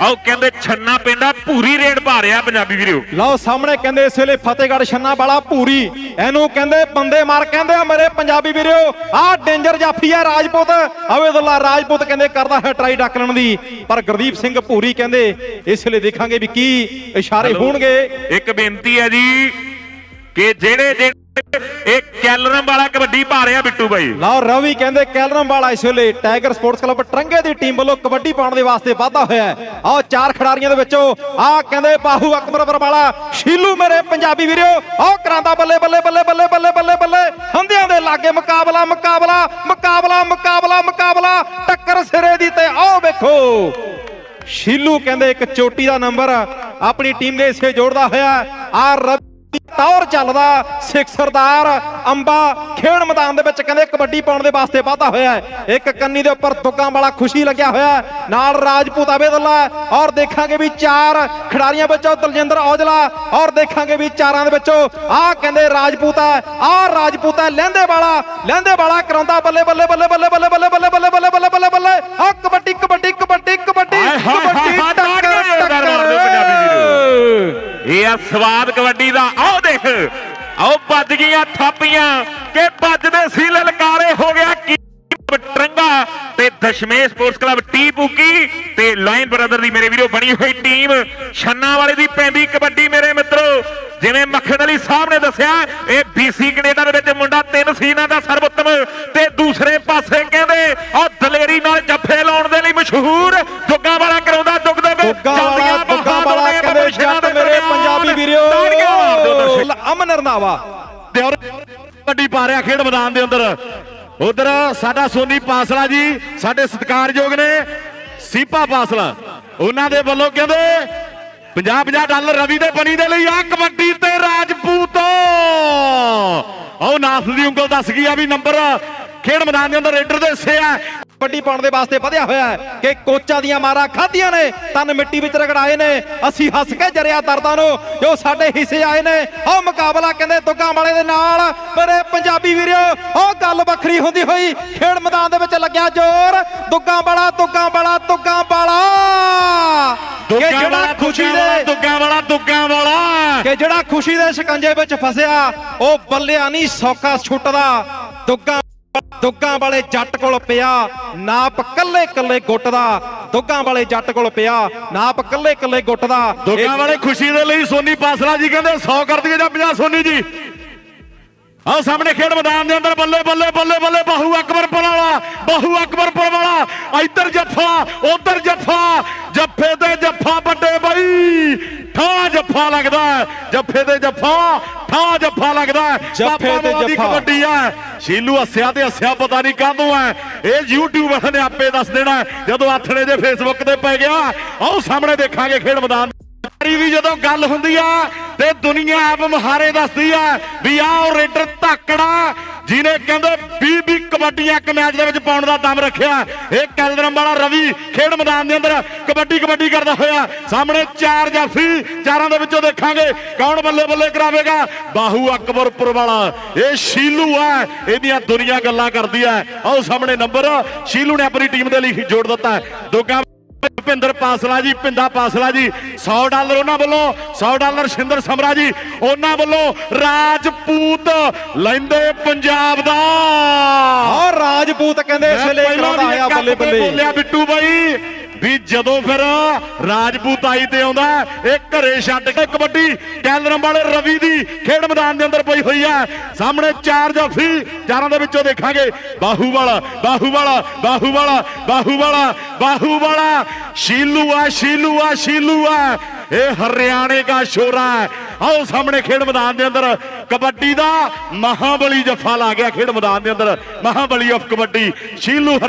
ਆਓ ਕਹਿੰਦੇ ਛੰਨਾ ਪਿੰਡਾ ਪੂਰੀ ਰੇਡ ਪਾ ਰਿਹਾ ਪੰਜਾਬੀ ਵੀਰੋ। ਲਓ ਸਾਹਮਣੇ ਕਹਿੰਦੇ ਇਸ ਵੇਲੇ ਫਤਿਹਗੜ੍ਹ ਛੰਨਾ ਵਾਲਾ ਭੂਰੀ ਇਹਨੂੰ ਕਹਿੰਦੇ ਬੰਦੇ ਮਾਰ ਕਹਿੰਦੇ ਆ ਮੇਰੇ ਪੰਜਾਬੀ ਵੀਰੋ ਆਹ ਡੇਂਜਰ ਜਾਫੀ ਆ ਰਾਜਪੂਤ। ਅਵੇਦੁੱਲਾ ਰਾਜਪੂਤ ਕਹਿੰਦੇ ਕਰਦਾ ਹੈ ਟਰਾਈ ਡੱਕਣ ਦੀ। ਪਰ ਗੁਰਦੀਪ ਸਿੰਘ ਭੂਰੀ ਕਹਿੰਦੇ ਇਸ ਵੇਲੇ ਦੇਖਾਂਗੇ ਵੀ ਕੀ ਇਸ਼ਾਰੇ ਹੋਣਗੇ। ਇੱਕ ਬੇਨਤੀ ਹੈ ਜੀ ਕਿ ਜਿਹੜੇ ਜਿਹੜੇ ਇਹ ਕੈਲਰਮ ਵਾਲਾ ਕਬੱਡੀ ਪਾ ਰਿਹਾ ਬਿੱਟੂ ਬਾਈ। ਲਓ, ਰਵੀ ਕਹਿੰਦੇ ਕੈਲਰਮ ਵਾਲਾ ਇਸ ਵੇਲੇ ਟਾਈਗਰ ਸਪੋਰਟਸ ਕਲੱਬ ਟਰੰਗੇ ਦੀ ਟੀਮ ਵੱਲੋਂ ਕਬੱਡੀ ਪਾਉਣ ਦੇ ਵਾਸਤੇ ਵਾਧਾ ਹੋਇਆ ਹੈ। ਚਾਰ ਖਿਡਾਰੀਆਂ ਦੇ ਵਿੱਚੋਂ, ਆਹ ਕਹਿੰਦੇ ਬਾਹੂ ਅਕਬਰ ਬਰਵਾਲਾ ਸ਼ੀਲੂ ਮੇਰੇ ਪੰਜਾਬੀ ਵੀਰੋ ਆਹ ਕਰਾਂਦਾ ਬੱਲੇ ਬੱਲੇ ਬੱਲੇ ਬੱਲੇ ਬੱਲੇ ਬੱਲੇ ਬੱਲੇ। ਹੰਦਿਆਂ ਦੇ ਲਾਗੇ ਮੁਕਾਬਲਾ ਮੁਕਾਬਲਾ ਮੁਕਾਬਲਾ ਮੁਕਾਬਲਾ ਮੁਕਾਬਲਾ, ਟੱਕਰ ਸਿਰੇ ਦੀ ਤੇ ਆਓ ਵੇਖੋ। ਸ਼ੀਲੂ ਕਹਿੰਦੇ ਇੱਕ ਚੋਟੀ ਦਾ ਨੰਬਰ ਆਪਣੀ ਟੀਮ ਦੇ ਹਿੱਸੇ ਜੋੜਦਾ ਹੋਇਆ। ਆ ਤੌਰ ਚੱਲਦਾ ਸਿੱਖ ਸਰਦਾਰ ਅੰਬਾ ਖੇਡ ਮੈਦਾਨ ਦੇ ਵਿੱਚ ਕਹਿੰਦੇ ਕਬੱਡੀ ਪਾਉਣ ਦੇ ਵਾਸਤੇ ਵਾਧਾ ਹੋਇਆ ਹੈ ਇੱਕ ਕੰਨੀ ਦੇ ਉੱਪਰ ਦੁੱਗਾਂ ਵਾਲਾ ਖੁਸ਼ੀ ਲੱਗਿਆ ਹੋਇਆ। ਨਾਲ ਰਾਜਪੂਤ ਅਬੇਦੁੱਲਾ ਔਰ ਦੇਖਾਂਗੇ ਵੀ ਚਾਰ ਖਿਡਾਰੀਆਂ ਵਿੱਚੋਂ ਦਲਜਿੰਦਰ ਔਜਲਾ ਔਰ ਦੇਖਾਂਗੇ ਵੀ ਚਾਰਾਂ ਦੇ ਵਿੱਚੋਂ ਆਹ ਕਹਿੰਦੇ ਰਾਜਪੂਤ ਹੈ ਆਹ ਰਾਜਪੂਤ ਹੈ ਲਹਿੰਦੇ ਵਾਲਾ ਲਹਿੰਦੇ ਵਾਲਾ ਕਰਾਉਂਦਾ ਬੱਲੇ ਬੱਲੇ ਬੱਲੇ ਬੱਲੇ ਬੱਲੇ ਬੱਲੇ ਬੱਲੇ ਬੱਲੇ ਬੱਲੇ ਬੱਲੇ ਬੱਲੇ ਬੱਲੇ ਆਹ ਕਬੱਡੀ ਕਬੱਡੀ ਕਬੱਡੀ ਕਬੱਡੀ ਕਬੱਡੀ ਟੱਕਰ ਪੰਜਾਬੀ ਇਹ ਆ ਸਵਾਦ ਕਬੱਡੀ ਦਾ। ਆਓ ਦੇਖ। ਆਓ ਵੱਜ ਗਈਆਂ ਥਾਪੀਆਂ ਕਿ ਵੱਜਦੇ ਸੀ ਲਲਕਾਰੇ। ਹੋ ਗਿਆ ਕੀ ਟਰੰਗਾ ਤੇ ਦਸ਼ਮੇਸ਼ ਸਪੋਰਟਸ ਕਲੱਬ ਟੀ ਪੂਕੀ ਤੇ ਲਾਇਨ ਬ੍ਰਦਰ ਦੀ ਮੇਰੇ ਵੀਰੋ ਬਣੀ ਹੋਈ ਟੀਮ। ਛੰਨਾ ਵਾਲੇ ਦੀ ਪੈਂਦੀ ਕਬੱਡੀ ਮੇਰੇ ਮਿੱਤਰੋ। ਜਿਵੇਂ ਮੱਖਣ ਅਲੀ ਸਾਹਿਬ ਨੇ ਦੱਸਿਆ, ਇਹ BC ਕੈਨੇਡਾ ਦੇ ਵਿੱਚ ਮੁੰਡਾ ਤਿੰਨ ਸੀਨਾ ਦਾ ਸਰਵੋਤਮ ਤੇ ਦੂਸਰੇ ਪਾਸੇ ਕਹਿੰਦੇ ਉਹ ਦਲੇਰੀ ਨਾਲ ਜੱਫੇ ਲਾਉਣ ਦੇ ਲਈ ਮਸ਼ਹੂਰ ਦੁੱਗਾ ਦਰਸ਼ਕ ਰੰਧਾਵਾ? ਤੇ ਔਰ ਪਾ ਰਿਹਾ ਖੇਡ ਮੈਦਾਨ ਦੇ ਅੰਦਰ। ਉਧਰ ਸਾਡਾ ਸੋਨੀ ਪਾਸਲਾ ਜੀ, ਸਾਡੇ ਸਤਿਕਾਰਯੋਗ ਨੇ ਸੀਪਾ ਪਾਸਲਾ। ਉਹਨਾਂ ਦੇ ਵੱਲੋਂ ਕਹਿੰਦੇ 50 50 ਡਾਲਰ ਰਵੀ ਦੇ ਬਣੀ ਦੇ ਲਈ ਆ ਕਬੱਡੀ ਤੇ ਰਾਜਪੂਤ। ਆਓ ਨਾਸ ਦੀ ਉਂਗਲ ਦੱਸ ਗਈ ਆ ਵੀ ਨੰਬਰ ਖੇਡ ਮੈਦਾਨ ਦੇ ਅੰਦਰ ਰੇਡਰ ਦੇ ਹਿੱਸੇ ਆ। ਕਬੱਡੀ ਪਾਉਣ ਦੇ ਵਾਸਤੇ ਵਧਿਆ ਹੋਇਆ ਹੈ ਕਿ ਕੋਚਾਂ ਦੀਆਂ ਮਾਰਾਂ ਖਾਧੀਆਂ ਨੇ ਤਨ ਮਿੱਟੀ ਵਿੱਚ ਰਗੜਾਏ ਨੇ। ਅਸੀਂ ਹੱਸ ਕੇ ਜਰਿਆ ਦਰਦਾਂ ਨੂੰ ਜੋ ਸਾਡੇ ਹਿੱਸੇ ਆਏ ਨੇ ਉਹ ਮੁਕਾਬਲਾ ਕਹਿੰਦੇ ਦੁੱਗਾ ਵਾਲੇ ਦੇ ਨਾਲ। ਮੇਰੇ ਪੰਜਾਬੀ ਵੀਰੋ ਉਹ ਗੱਲ ਵੱਖਰੀ ਹੁੰਦੀ ਹੋਈ ਖੇਡ ਮੈਦਾਨ ਦੇ ਵਿੱਚ ਲੱਗਿਆ ਜ਼ੋਰ। ਦੁੱਗਾ ਵਾਲਾ ਦੁੱਗਾ ਵਾਲਾ ਦੁੱਗਾ ਵਾਲਾ। ਕਿ ਜਿਹੜਾ ਖੁਸ਼ੀ ਦੇ ਦੁੱਗਾ ਵਾਲਾ ਦੁੱਗਾ ਵਾਲਾ। ਕਿ ਜਿਹੜਾ ਖੁਸ਼ੀ ਦੇ ਸ਼ਿਕੰਜੇ ਵਿੱਚ ਫਸਿਆ ਉਹ ਬੱਲਿਆ ਨਹੀਂ ਸੌਕਾ ਛੁੱਟਦਾ ਦੁੱਗਾ ਦੁੱਗਾਂ ਵਾਲੇ ਜੱਟ ਕੋਲ ਪਿਆ ਨਾਪ ਕੱਲੇ ਕੱਲੇ ਗੁੱਟ ਦਾ ਦੁੱਗਾਂ ਵਾਲੇ ਜੱਟ ਕੋਲ ਪਿਆ ਨਾਪ ਕੱਲੇ ਕੱਲੇ ਗੁੱਟ ਦਾ ਦੁੱਗਾ ਵਾਲੇ ਖੁਸ਼ੀ ਦੇ ਲਈ ਸੋਨੀ ਪਾਸਲਾ ਜੀ ਕਹਿੰਦੇ 100 ਕਰ ਦਈਏ ਜਾਂ 50 ਸੋਨੀ ਜੀ? ਆਹ ਸਾਹਮਣੇ ਖੇਡ ਮੈਦਾਨ ਦੇ ਅੰਦਰ ਬੱਲੇ ਬੱਲੇ ਬੱਲੇ ਬੱਲੇ ਬਾਹੂ ਅਕਬਰਪੁਰ ਵਾਲਾ ਬਾਹੂ ਅਕਬਰਪੁਰ ਵਾਲਾ। ਇੱਧਰ ਜੱਫਾ ਉਧਰ ਜੱਫਾ ਜੱਫੇ ਤੇ ਜੱਫਾ ਵੱਡੇ ਜੱਫਾ ਲੱਗਦਾ ਹੈ। ਜੱਫੇ ਤੇ ਜੱਫਾ ਠਾ ਜੱਫਾ ਲੱਗਦਾ ਹੈ। ਜੱਫੇ ਤੇ ਜੱਫਾ। ਕਬੱਡੀ ਹੈ ਸ਼ੀਲੂ ਹੱਸਿਆ ਤੇ ਹੱਸਿਆ ਪਤਾ ਨਹੀਂ ਕਾਹਦੋਂ ਹੈ ਇਹ YouTube ਵਾਲਿਆਂ ਨੇ ਆਪੇ ਦੱਸ ਦੇਣਾ। ਜਦੋਂ ਆਥਣੇ ਜੇ ਫੇਸਬੁੱਕ ਤੇ ਪੈ ਗਿਆ ਆਓ ਸਾਹਮਣੇ ਦੇਖਾਂਗੇ ਖੇਡ ਮੈਦਾਨ ਸਾਰੀ ਵੀ ਜਦੋਂ ਗੱਲ ਹੁੰਦੀ ਆ ਤੇ ਦੁਨੀਆ ਆਪ ਮਹਾਰੇ ਦੱਸਦੀ ਆ ਵੀ ਆਹ ਰੇਡਰ ਧਾਕੜਾ ਜਿਹਨੇ ਕਹਿੰਦੇ 20 20 ਕਬੱਡੀਆਂ ਇੱਕ ਮੈਚ ਦੇ ਵਿੱਚ ਪਾਉਣ ਦਾ ਦਮ ਰੱਖਿਆ, ਇਹ ਕੈਲਦਰਮ ਵਾਲਾ ਰਵੀ ਖੇਡ ਮੈਦਾਨ ਦੇ ਅੰਦਰ ਕਬੱਡੀ ਕਬੱਡੀ ਕਰਦਾ ਹੋਇਆ। ਸਾਹਮਣੇ ਚਾਰ ਜਾਫੀ ਚਾਰਾਂ ਦੇ ਵਿੱਚੋਂ ਦੇਖਾਂਗੇ ਕੌਣ ਬੱਲੇ ਬੱਲੇ ਕਰਾਵੇਗਾ। ਬਾਹੂ ਅਕਬਰਪੁਰ ਵਾਲਾ, ਇਹ ਸ਼ੀਲੂ ਆ, ਇਹਦੀਆਂ ਦੁਨੀਆ ਗੱਲਾਂ ਕਰਦੀ ਆ। ਆਓ ਸਾਹਮਣੇ ਨੰਬਰ, ਸ਼ੀਲੂ ਨੇ ਆਪਣੀ ਟੀਮ ਦੇ ਲਈ ਜੋੜ ਦਿੱਤਾ। ਦੋਗਾ ਭਿੰਦਰ ਪਾਸਲਾ ਜੀ ਭਿੰਦਾ ਪਾਸਲਾ ਜੀ। 100 ਡਾਲਰ ਉਹਨਾਂ ਵੱਲੋਂ 100 ਡਾਲਰ ਸ਼ਿੰਦਰ ਸਮਰਾ ਜੀ। ਉਹਨਾਂ ਵੱਲੋਂ ਰਾਜਪੂਤ ਲੈਂਦੇ ਪੰਜਾਬ ਦਾ। ਔਰ ਰਾਜਪੂਤ ਕਹਿੰਦੇ ਇਸ ਵੇਲੇ ਕਰਾਉਂਦਾ ਇੱਕ ਬੱਲੇ ਬੱਲੇ। ਬੋਲਿਆ ਬਿੱਟੂ ਬਾਈ। ਵੀ ਜਦੋਂ ਫਿਰ ਰਾਜਪੂਤ ਆਈ ਤੇ ਆਉਂਦਾ ਇਹ ਘਰੇ ਛੱਡ ਕੇ ਕਬੱਡੀ ਕੈਲਰਮ ਵਾਲੇ ਰਵੀ ਦੀ ਖੇਡ ਮੈਦਾਨ ਦੇ ਅੰਦਰ ਪਈ ਹੋਈ ਹੈ। ਸਾਹਮਣੇ ਚਾਰ ਜਾਫੀ ਚਾਰਾਂ ਦੇ ਵਿੱਚੋਂ ਦੇਖਾਂਗੇ ਬਾਹੂ ਵਾਲਾ ਬਾਹੂ ਵਾਲਾ ਬਾਹੂ ਵਾਲਾ ਬਾਹੂ ਵਾਲਾ ਬਾਹੂ ਵਾਲਾ ਸ਼ੀਲੂ ਆ ਸ਼ੀਲੂ ਆ ਸ਼ੀਲੂ ਆ। ਇਹ ਹਰਿਆਣੇ ਦਾ ਸ਼ੋਰਾ ਹੈ। ਆਓ ਸਾਹਮਣੇ ਖੇਡ ਮੈਦਾਨ ਦੇ ਅੰਦਰ, ਕਬੱਡੀ ਦਾ ਮਹਾਬਲੀ ਜੱਫਾ ਲਾ ਗਿਆ ਖੇਡ ਮੈਦਾਨ ਦੇ ਅੰਦਰ, ਮਹਾਬਲੀ ਆਫ ਕਬੱਡੀ। ਸ਼ੀਲੂ ਹਰਿ-